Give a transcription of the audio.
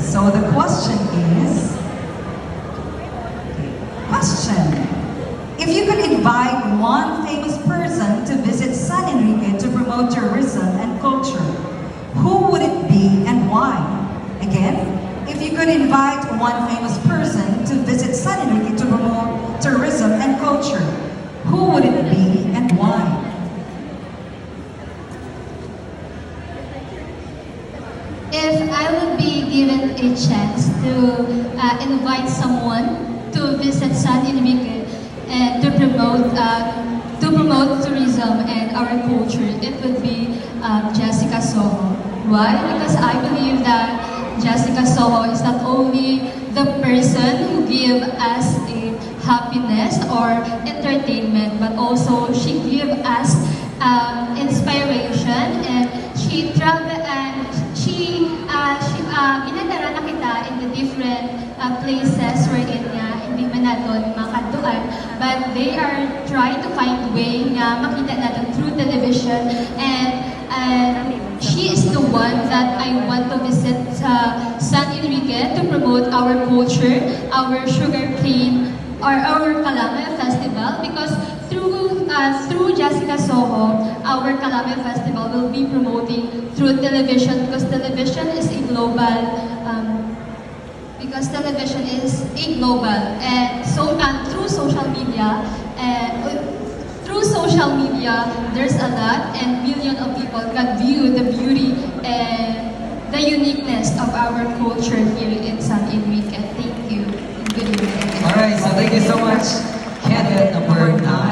So the question is, question. If you could invite one famous person to visit San Enrique to promote tourism and culture, who would it be and why? Again, if you could invite one famous person to visit San Enrique to promote tourism and culture, who would it be and why? If I would be given a chance to uh, invite someone to visit San Enrique and to promote uh, to promote tourism and our culture, it would be um, Jessica Soho. Why? Because I believe that Jessica Soho is not only the person who give us a happiness or entertainment, but also she give us um, inspiration and she travel different uh, places wherein nga hindi man natin makaduan but they are trying to find way nga makita natin through television. And and she is the one that I want to visit sa San Enrique to promote our culture, our sugar cane, or our Kalame Festival. Because through uh, through Jessica Soho, our Kalame Festival will be promoting through television. Because television is a global because television is global and so and through social media and uh, through social media there's a lot and millions of people can view the beauty and the uniqueness of our culture here in San Enrique. Thank you. Good evening. Alright, so thank you so much. Candidate number nine.